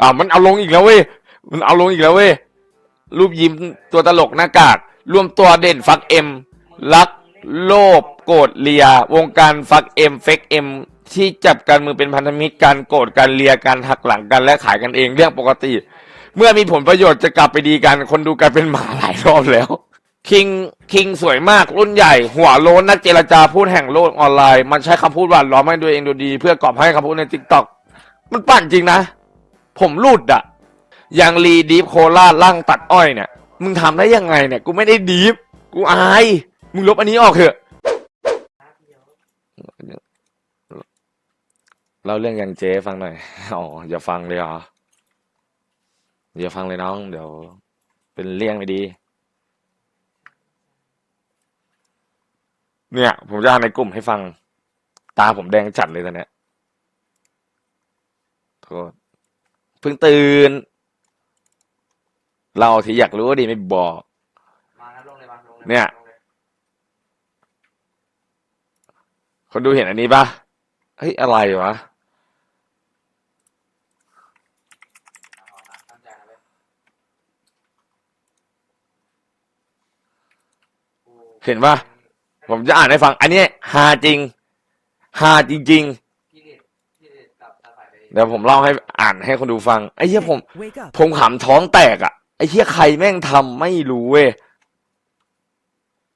อ่ามันเอาลงอีกแล้วเว้ย มันเอาลงอีกแล้วเว้ย รูปยิ้มตัวตลกหน้ากากรวมตัวเด่นฟักเอ็มรักโลภโกรธเลีย วงการฟักเอ็มเฟกเอ็มที่จับกันมือเป็นพันธมิตรกันโกรธกันเลียกันหักหลังกันและขายกันเองเรื่องปกติ เมื่อมีผลประโยชน์จะกลับไปดีกัน คนดูกันเป็นหมาหลายรอบแล้วคิงคิงสวยมากรุ่นใหญ่ หัวโลนนักเจรจาพูดแห่งโลกออนไลน์ มันใช้คำพูดหวานล้อมให้ตัวเองดูดี เพื่อกอบให้คำพูดในทิกตอกมันปั่นจริงนะ ผมรูดอะอย่างรีดีฟโคราชล่างตัดอ้อยเนี่ย มึงทำได้ยังไงเนี่ย กูไม่ได้ดีฟ กูอาย มึงลบอันนี้ออกเถอะ เราเรื่องยังเจ๊ฟังหน่อย อ๋อ อย่าฟังเลยเหรอ อย่าฟังเลยน้อง เดี๋ยว เป็นเรื่องไม่ดี เนี่ย ผมจะอ่านในกลุ่มให้ฟัง ตาผมแดงจัดเลยตอนเนี้ยโทษ พิ่งตื่น เราที่อยากรู้ดีไม่บอก มาแล้วลงเลยมาลงเลยเนี่ย ลงเลยคนดูเห็นอันนี้ปะเฮ้ยอะไรวะ เอานะตั้งใจนะเว้ยกูเห็นปะผมจะอ่านให้ฟัง อันนี้ฮาจริงฮาจริงพี่ เดี๋ยวผมเล่าให้อ่านให้คนดูฟังไอ้เหี้ยผม Wake up. ผมขำท้องแตกอะไอ้เหี้ยใครแม่งทำไม่รู้เว้ย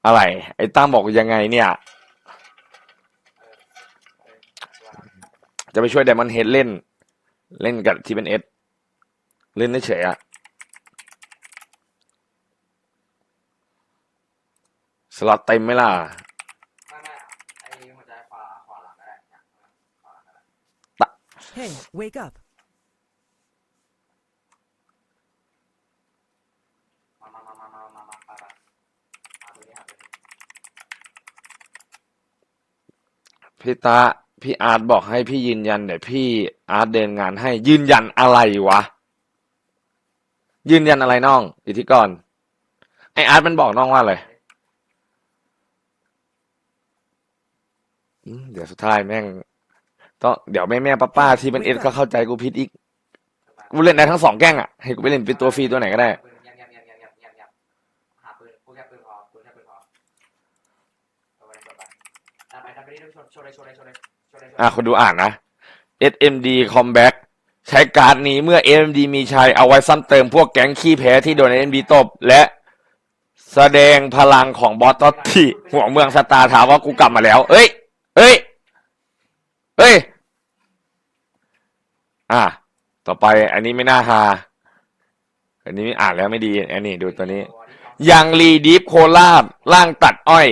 อะไร ไอ้ตั้มบอกยังไงเนี่ย จะไปช่วย d ดมอนเฮดเล่น เล่นกับทีเป็นเอสเล่นเฉยๆอะสล็อตเต็มไหมล่ะ ไม่ไม่อะไอ้หัวใจขวาขวาหลังก็ได้เนี่ยขวาหลังก็ได้ Hey, wake up. มามามามามามามามามาตัวนี้หาตัวนี้พี่ตาพี่อาร์ตบอกให้พี่ยืนยันเดี๋ยวพี่อาร์ตเดินงานให้ยืนยันอะไรวะ ยืนยันอะไรน้องอิทธิกรไออาร์ตมันบอกน้องว่าอะไรอืมเดี๋ยวสุดท้ายแม่ง ต้องเดี๋ยวแม่แม่ป้าป้าที่เป็นเอสก็เข้าใจกูผิดอีก กูเล่นได้ทั้งสองแกล้งอะ ให้กูไปเล่นเป็นตัวฟรีตัวไหนก็ได้ปืนยันยันยันยันยันยันยันหาปืนพูดแค่ปืนพอปืนแค่ปืนพอเอาไปเอาไปเอาไปเอาไปนี่ชนชนเลยชนเลยชนเลยชนเลยชนเลยอะคนดูอ่านนะ SMD Comeback ใช้การ์ดนี้เมื่อ SMD มีชัยเอาไว้ซ้ำเติมพวกแก๊งขี้แพ้ที่โดน SMD ตบและแสดงพลังของบอสตอตที่หัวเมืองสตาร์ถามว่ากูกลับมาแล้ว เอ้ย เอ้ย เอ้ย อะ ต่อไปอันนี้ไม่น่าฮา อันนี้อ่านแล้วไม่ดี อันนี้ดูตัวนี้ ยังรีดีฟโคราชล่างตัดอ้อย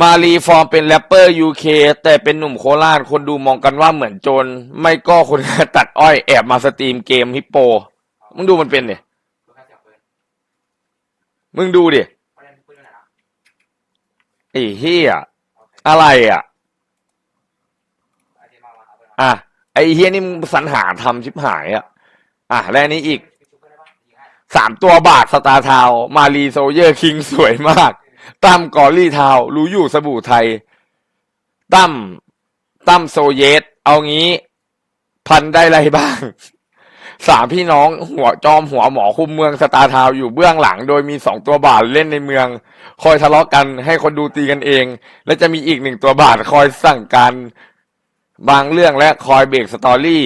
มารีฟอร์มเป็นแรปเปอร์ยูเคแต่เป็นหนุ่มโคราชคนดูมองกันว่าเหมือนโจรไม่ก็คนตัดอ้อยแอบมาสตรีมเกมฮิปโป มึงดูมันเป็นดิดูแค่ยมึงดูดิเด็นปืนอยู่ไอ้เฮียอะไรอะ อะไอเฮียนี่มึงสรรหาทำชิบหายอะ อะและอันนี้อีกสามตัวบาทสตาร์ทาว มารีโซเยอร์คิงสวยมากตั้มกอรี่ทาว รู้อยู่สบู่ไทยตั้มตั้มโซเยสเอางี้ พันได้ไรบ้าง สามพี่น้องหัวจอมหัวหมอคุมเมืองสตาร์ทาวอยู่เบื้องหลัง โดยมีสองตัวบาทเล่นในเมือง คอยทะเลาะกันให้คนดูตีกันเอง และจะมีอีกหนึ่งตัวบาทคอยสั่งการ บางเรื่องและคอยเบรกสตอรี่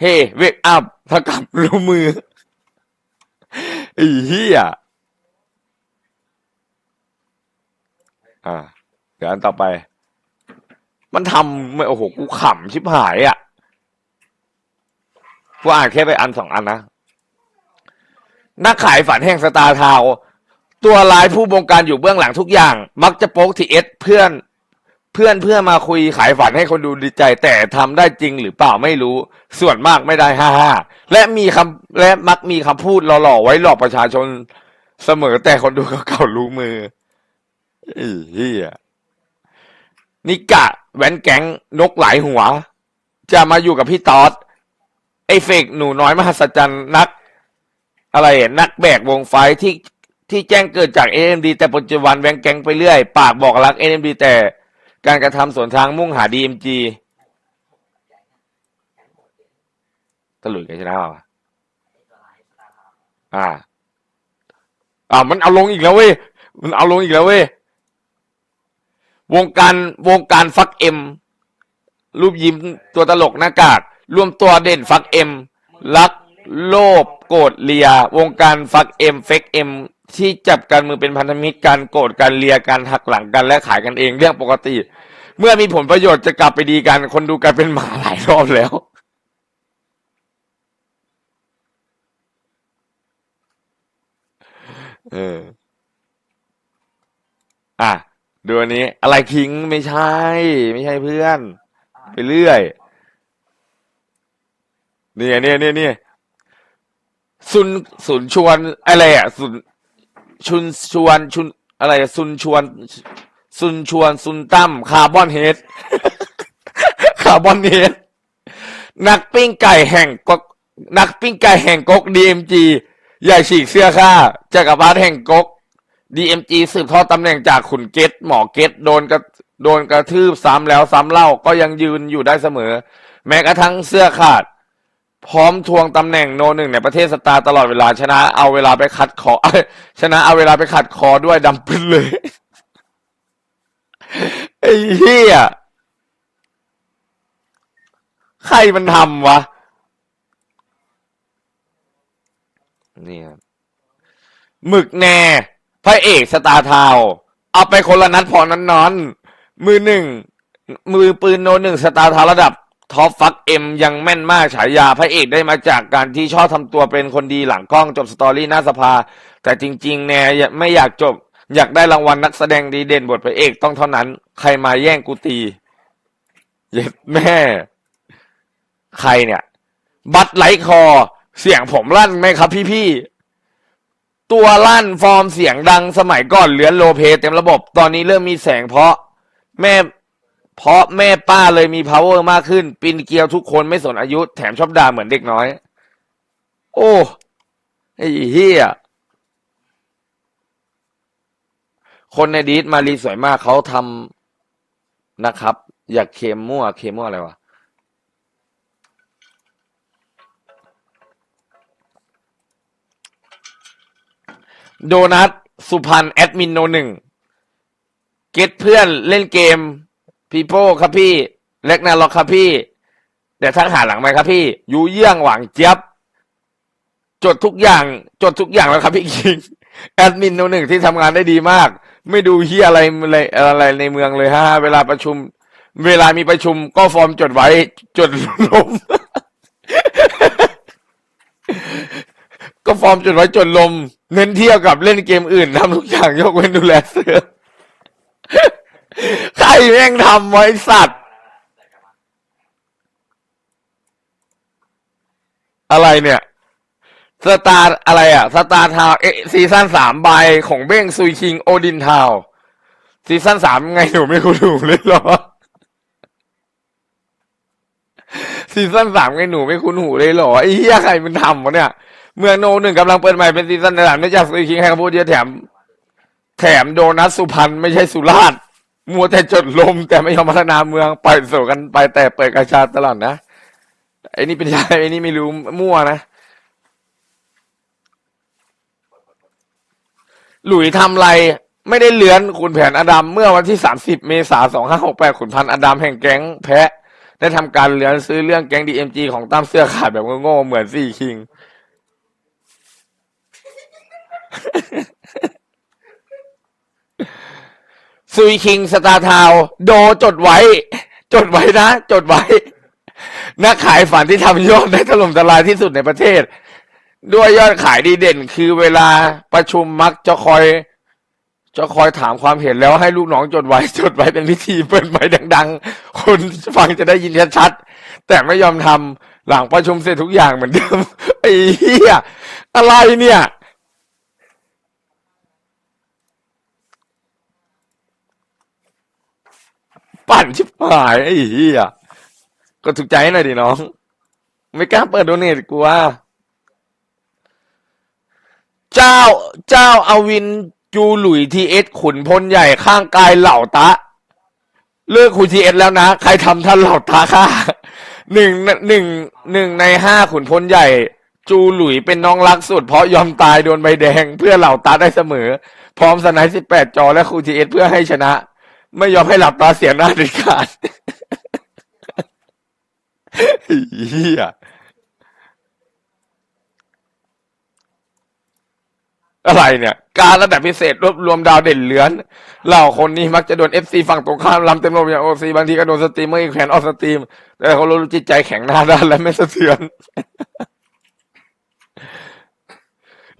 เฮ้เวกอัพเท่ากับรู้มือไอ้เหี้ยอ่าเดี๋ยวอันต่อไป มันทำไม่โอ้โหกูขำชิบหายอะกูอ่านแค่ไปอันสองอันนะนักขายฝันแห่งสตาร์ทาว ตัวร้ายผู้บงการอยู่เบื้องหลังทุกอย่าง มักจะโป๊กทีเอสเพื่อน เพื่อนเพื่อมาคุยขายฝันให้คนดูดีใจ แต่ทำได้จริงหรือเปล่าไม่รู้ ส่วนมากไม่ได้ฮ่าฮ่าและมีคำและมักมีคำพูดหล่อๆไว้หลอกประชาชนเสมอแต่คนดูเก่ารู้มืออ้เหี้ยนิกะแว้นแก๊งนกหลายหัว จะมาอยู่กับพี่ตอดไอเฟกหนูน้อยมหัศจรรย์นัก อะไรนักแบกวงไฟที่ที่แจ้งเกิดจาก AMD แต่ปัจจุบันแว้งแก๊งไปเรื่อย ปากบอกรัก AMD แต่ การกระทำสวนทางมุ่งหา DMG ตะหลุยกันชนะเปล่าวะไอ้ตัวร้าอ่า อ่า มันเอาลงอีกแล้วเว้ย มันเอาลงอีกแล้วเว้ย วงการวงการฟักเอ็ม รูปยิ้มตัวตลกหน้ากากรวมตัวเด่นฟักเอ็ม รัก โลภโกรธเลีย วงการฟักเอ็มเฟกเอ็ม ที่จับกันมือเป็นพันธมิตรกันโกรธกันเลียกันหักหลังกันและขายกันเองเรื่องปกติ เมื่อมีผลประโยชน์จะกลับไปดีกัน คนดูกันเป็นหมาหลายรอบแล้ว เออ อะดูอันนี้ อะไรคิงไม่ใช่ ไม่ใช่เพื่อน ไปเรื่อยเนี่ยเนี่ยเนี่ยเนี่ยซุนซุนชวนอะไรอะซุน ชุนชวนชุนอะไรซุนชวนซุนชวนซุนตั้มคาร์บอนเฮดคาร์บอนเฮดนักปิ้งไก่แห่งกกนักปิ้งไก่แห่งกกดีเอ็มจีอย่าฉีกเสื้อข้าจักรพรรดิแห่งกกดีเอ็มจีสืบทอดตำแหน่งจากขุนเกตหมอเกตโดนกระโดนกระทืบซ้ำแล้วซ้ำเล่าก็ยังยืนอยู่ได้เสมอ แม้กระทั่งเสื้อขาด พร้อมทวงตำแหน่งโนหนึ่งในประเทศสตาร์ตลอดเวลาชนะเอาเวลาไปขัดคอชนะเอาเวลาไปขัดคอด้วยดำปื้นเลย ไอ้เหี้ย ใครมันทำวะเนี่ยหมึกแน่ พระเอกสตาร์ทาว เอาไปคนละนัดพอนั้นนอน มือหนึ่ง มือปืนโนหนึ่งสตาร์ทาวระดับ ท็อปฟักเอ็มยังแม่นมากฉายาพระเอกได้มาจากการที่ชอบทำตัวเป็นคนดีหลังกล้องจบสตอรี่หน้าสภา แต่จริงๆแน่ไม่อยากจบ อยากได้รางวัลนักแสดงดีเด่นบทพระเอกต้องเท่านั้น ใครมาแย่งกูตี เย็ดแม่ ใครเนี่ย บัตรไหลคอ เสียงผมลั่นไหมครับพี่ๆ ตัวลั่นฟอร์มเสียงดังสมัยก่อนเหลือนโลเพเต็มระบบ ตอนนี้เริ่มมีแสงเพราะ แม่ เพราะแม่ป้าเลยมี power มากขึ้นปีนเกลียวทุกคนไม่สนอายุ แถมชอบด่าเหมือนเด็กน้อย โอ้ไอ้เฮียคนในดีสมารีสวยมากเขาทำนะครับ อยากเคมมั่ว เคมมั่วอะไรวะโดนัทสุพรรณแอดมินโนหนึ่งเก็ตเพื่อนเล่นเกม พีโป้ครับพี่ เล็กนาล็อกครับพี่ แต่ทักหาหลังไหมครับพี่ ยูเยี่ยงหวังเจี๊ยบ จดทุกอย่าง จดทุกอย่างแล้วครับพี่คิง แอดมินโนหนึ่งที่ทำงานได้ดีมาก ไม่ดูเฮียอะไรเลยอะไรในเมืองเลยฮะเวลาประชุม เวลามีประชุมก็ฟอร์มจดไว้ จดลม ก็ฟอร์มจดไว้จดลม เน้นเที่ยวกับเล่นเกมอื่นทำทุกอย่างยกเว้นดูแลเสื้อ ใครแม่งทำไว้สัตว์ อะไรเนี่ย สตาร์อะไรอะ สตาร์ทาวเอซีซั่นสามใบของเบ้งซุยคิงโอดินทาวซีซั่นสามไงหนูไม่คุ้นหูเลยหรอซีซั่นสามไงหนูไม่คุ้นหูเลยหรอไอ้เหี้ยใครมันทำวะเนี่ย เมืองโนหนึ่งกำลังเปิดใหม่เป็นซีซั่นสามเนื่จากซุยคิงให้คำพูดเยอะแถม แถมโดนัทสุพรรณไม่ใช่สุราษฎร์ มัวแต่จดลม แต่ไม่ยอมพัฒนาเมืองไปสู่กันไปแต่เปิดกระชาตลอดนะไอ้นี่เป็นชายไอ้นี่ไม่รู้มั่วนะหลุยทำไร ไม่ได้เลือนขุนแผนอดัมเมื่อวันที่ 30 เมษายน2568ขุนพันอดัมแห่งแก๊งแพะ ได้ทำการเลือนซื้อเรื่องแก๊งดีเอ็มจีของตั้มเสื้อขาดแบบโง่ๆเหมือนสี่คิง ซุยคิงสตาร์ทาวโดจดไว้ จดไว้นะ จดไว้นักขายฝันที่ทำยอดได้ถล่มทลายที่สุดในประเทศ ด้วยยอดขายดีเด่น คือเวลาประชุมมักจะคอย จะคอยถามความเห็นแล้วให้ลูกน้องจดไว้ จดไว้เป็นพิธีเปิดไม้ดัง ๆ คนฟังจะได้ยินชัดๆแต่ไม่ยอมทำหลังประชุมเสร็จทุกอย่างเหมือนเดิมไอ้เหี้ยอะไรเนี่ย ปั่นชิบหายไอ้เหี้ยก็ถูกใจหน่อยดิน้อง ไม่กล้าเปิดโดเนทกูว่า เจ้าเจ้าอาวินจูหลุยทีเอสขุนพลใหญ่ข้างกายเหล่าตะ เลิกคุยทีเอสแล้วนะ ใครทำท่านเหล่าตาข้าหนึ่งหนึ่งหนึ่งในห้าขุนพลใหญ่ จูหลุยเป็นน้องรักสุด เพราะยอมตายโดนใบแดง เพื่อเหล่าตาได้เสมอ พร้อมสไนสิบแปดจอและคูทีเอสเพื่อให้ชนะ ไม่ยอมให้หลับตาเสียงหน้าเด็ดขาดเฮียอะไรเนี่ย การระดับพิเศษรวบรวมดาวเด่นเหลือนเหล่าคนนี้มักจะโดนเอฟซีฝั่งตรงข้ามลำเต็มลมอย่างโอซีบางทีก็โดนสตรีมเมอร์แขวนออกสตรีม แต่เขารู้จิตใจแข็งหน้าด้านและไม่สะเทือน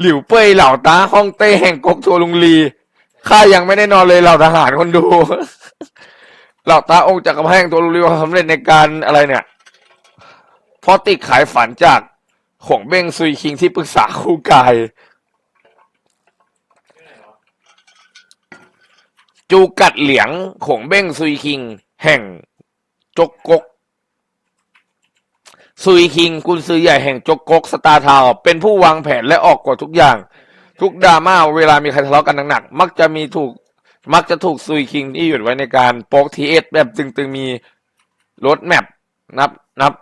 หลิวเป้ยเหล่าตาฮ่องเต้แห่งกกทัวลุงลี ข้ายังไม่ได้นอนเลยเหล่าทหารคนดู เหล่าตาองค์จักรพรรดิตัวลุงลีความสำเร็จในการอะไรเนี่ยพราะติดขายฝันจากขงเบ้งซุยคิงที่ปรึกษาคู่กาย จูกัดเหลียงขงเบ้งซุยคิง แห่งจกกกซุยคิงกุนซือใหญ่แห่งจกกกสตาร์ทาวเป็นผู้วางแผนและออกกฎทุกอย่าง ทุกดราม่าเวลามีใครทะเลาะกันหนักๆมักจะมีถูกมักจะถูกซุยคิงที่หยุดไว้ในการโป๊กทีเอสแบบตึงๆมีรถแมพนับนับ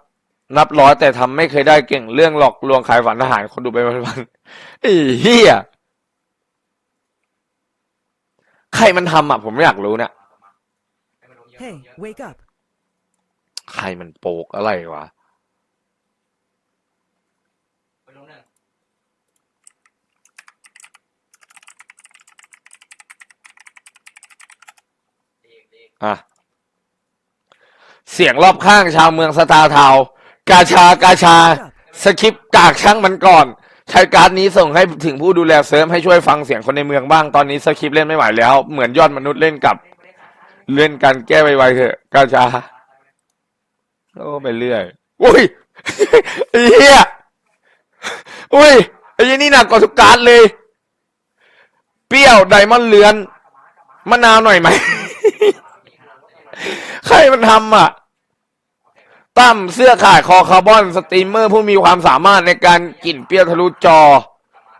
นับร้อยแต่ทำไม่เคยได้เก่งเรื่องหลอกลวงขายฝันทหารคนดูไปวันๆไอ้เหี้ยใครมันทำอะ ผมอยากรู้เนี่ย Hey, wake up. ใครมันโปกอะไรวะ ไปลงหนึ่งดีดี อะ เสียงรอบข้างชาวเมืองสตาร์ทาว กาชากาชา สคริปต์กากช่างมันก่อน ใช้การ์ดนี้ส่งให้ถึงผู้ดูแลเสริมให้ช่วยฟังเสียงคนในเมืองบ้างตอนนี้สคริปต์เล่นไม่ไหวแล้ว เหมือนยอดมนุษย์เล่นกับ เล่นกันแก้ไวๆเถอะ กาชาโอ้ไปเรื่อยอุ้ยไอ้เหี้ยอุ้ยไอ้ยี่นี่หนักกว่าทุกการ์ดเลย เปรี้ยวไดมอนด์เลือนมะนาวหน่อยไหม ใครมันทำอะ ตั้มเสื้อขาดคอคาร์บอนสตรีมเมอร์ผู้มีความสามารถในการกลิ่นเปรี้ยวทะลุจอ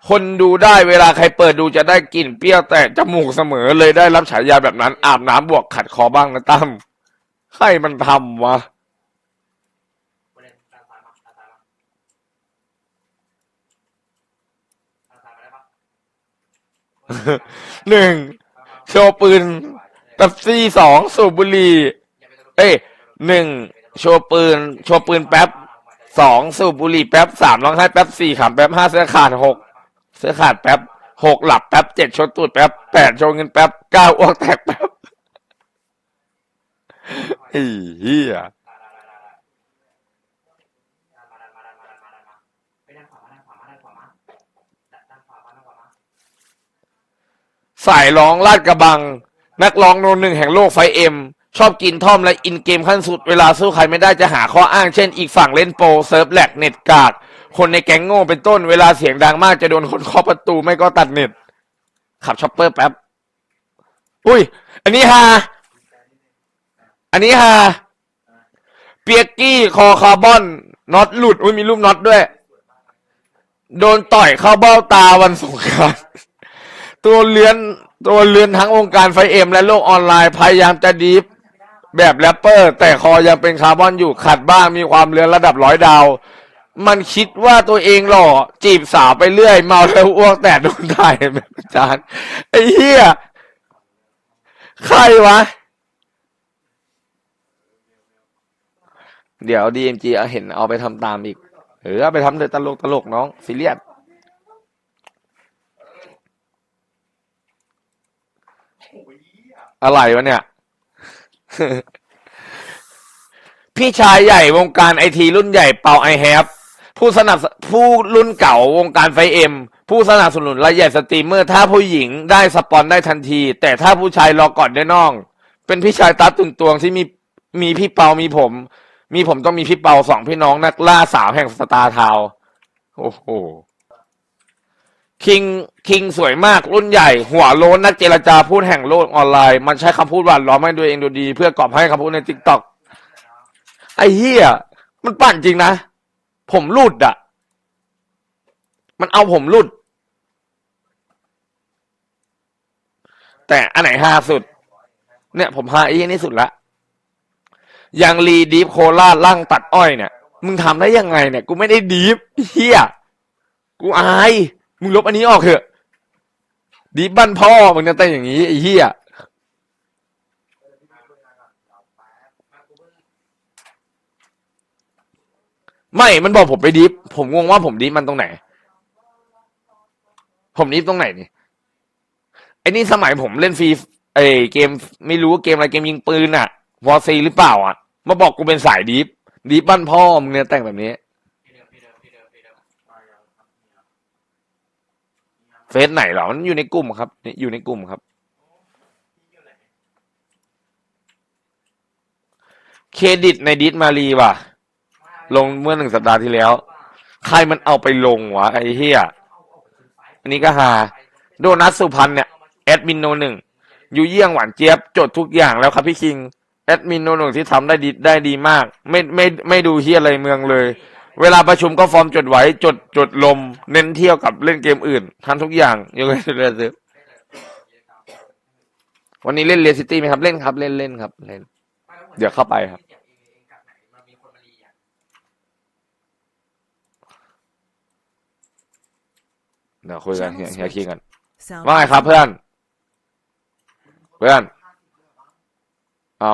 คนดูได้เวลาใครเปิดดูจะได้กลิ่นเปรี้ยวแต่จมูกเสมอเลยได้รับฉายาแบบนั้น อาบน้ำบวกขัดคอบ้างนะตั้มใครมันทำวะประเด็นด้านซ้ายมาด้านซ้ายมาด้านซ้ายมาได้ปะหนึ่งโชว์ปืน เป๊ปซี่สองสูบบุหรี่เอ้ยหนึ่งโชว์ปืน โชว์ปืนแป๊บสองสูบบุหรี่แป๊บสามร้องไห้แป๊บสี่ขำแป๊บห้าเสื้อขาดหกเสื้อขาดแป๊บหกหลับแป๊บเจ็ดชดตูดแป๊บแปดโชว์เงินแป๊บเก้าอ้วกแตกแป๊บไอ้เหี้ยสายร้องลาดกระบัง นักร้องโนนหนึ่งแห่งโลกไฟเอ็ม ชอบกินท่อมและอินเกมขั้นสุดเวลาสู้ใครไม่ได้จะหาข้ออ้างเช่นอีกฝั่งเล่นโปรเซิร์ฟแหลกเน็ตกากคนในแก๊งโง่เป็นต้นเวลาเสียงดังมากจะโดนคนเคาะประตูไม่ก็ตัดเน็ต ขับช็อปเปอร์แป๊บ อุ้ย อันนี้ฮาอันนี้ฮาเปียกกี้คอคาร์บอนน็อตหลุดอุ้ยมีรูปน็อตด้วย โดนต่อยเข้าเบ้าตาวันสงกรานต์ ตัวเลือนตัวเลือนทั้งองค์การไฟเอ็มและโลกออนไลน์พยายามจะดีฟแบบแรปเปอร์ แต่คอยังเป็นคาร์บอนอยู่ขัดบ้างมีความเลือนระดับร้อยดาว มันคิดว่าตัวเองหล่อจีบสาวไปเรื่อย เมาแล้วอ้วกแต่โดนถ่ายแบบอาจารย์ไอ้เหี้ยใครวะ เดี๋ยว DMG เอาเห็นเอาไปทำตามอีก เออไปทำเลยตลกตลกน้องซีเรียส อะไรวะเนี่ย พี่ชายใหญ่วงการไอทีรุ่นใหญ่เปาไอแฮปผู้สนับผู้รุ่นเก่าวงการไฟเอ็มผู้สนับสนุนรายใหญ่สตรีมเมอร์ถ้าผู้หญิงได้สปอนได้ทันที แต่ถ้าผู้ชายรอก่อนได้น้อง เป็นพี่ชายตาตุนตวงที่มีมีพี่เปา มีผม มีผมต้องมีพี่เปาสองพี่น้องนักล่าสาวแห่งสตาร์ทาว โอ้โห คิงคิงสวยมากรุ่นใหญ่ หัวโล้นนักเจรจาพูดแห่งโลกออนไลน์ มันใช้คำพูดหวานล้อมให้ตัวเองดูดี เพื่อกอบให้คำพูดในทิกต็อกไอ้เหี้ยมันปั่นจริงนะ ผมหลุดอะ มันเอาผมหลุด แต่อันไหนฮาสุด เนี่ย ผมฮาไอ้เหี้ยนี่สุดละยังรีดีฟโคราล่างตัดอ้อยเนี่ย มึงทำได้ยังไงเนี่ย กูไม่ได้ดีฟเฮียกูอาย มึงลบอันนี้ออกเถอะ ดีฟบ้านพ่อมึงจะแต่งอย่างนี้ไอ้เฮียไม่ มันบอกผมไปดีฟผมงงว่าผมดีฟมันตรงไหน ผมดีฟตรงไหนนี่ ไอ้นี่สมัยผมเล่นฟรีไอ้เกมไม่รู้ว่าเกมอะไรเกมยิงปืนอะวอซีหรือเปล่าอะมาบอกกูเป็นสายดีฟดีฟบ้านพ่อมึงเนี่ยแต่งแบบนี้ พี่เดิมพี่เดิมพี่เดิมพี่เดิม เฟซไหนเหรอ มันอยู่ในกลุ่มครับนี่อยู่ในกลุ่มครับ เครดิตในดิสมารีว่ะ ลงเมื่อหนึ่งสัปดาห์ที่แล้ว ใครมันเอาไปลงวะไอ้เหี้ย อันนี้ก็หา โดนัทสุพรรณเนี่ย แอดมินโนหนึ่งอยู่เยี่ยงหวานเจี๊ยบ จดทุกอย่างแล้วครับพี่คิง แอดมินโนหนึ่งที่ทำได้ดีได้ดีมาก ไม่ไม่ไม่ดูเฮียอะไรเมืองเลย เวลาประชุมก็ฟอร์มจดไว้ จดจดลม เน้นเที่ยวกับเล่นเกมอื่นทำทุกอย่างยกเว้นเรือซื้อวันนี้เล่นเรียซิตี้ไหมครับเล่นครับ เล่นเล่นครับเล่น เดี๋ยวเข้าไปครับ เดี๋ยวคุยกันเฮียเฮียคิงกัน Sound ว่าไงครับเพื่อน เพื่อน เอา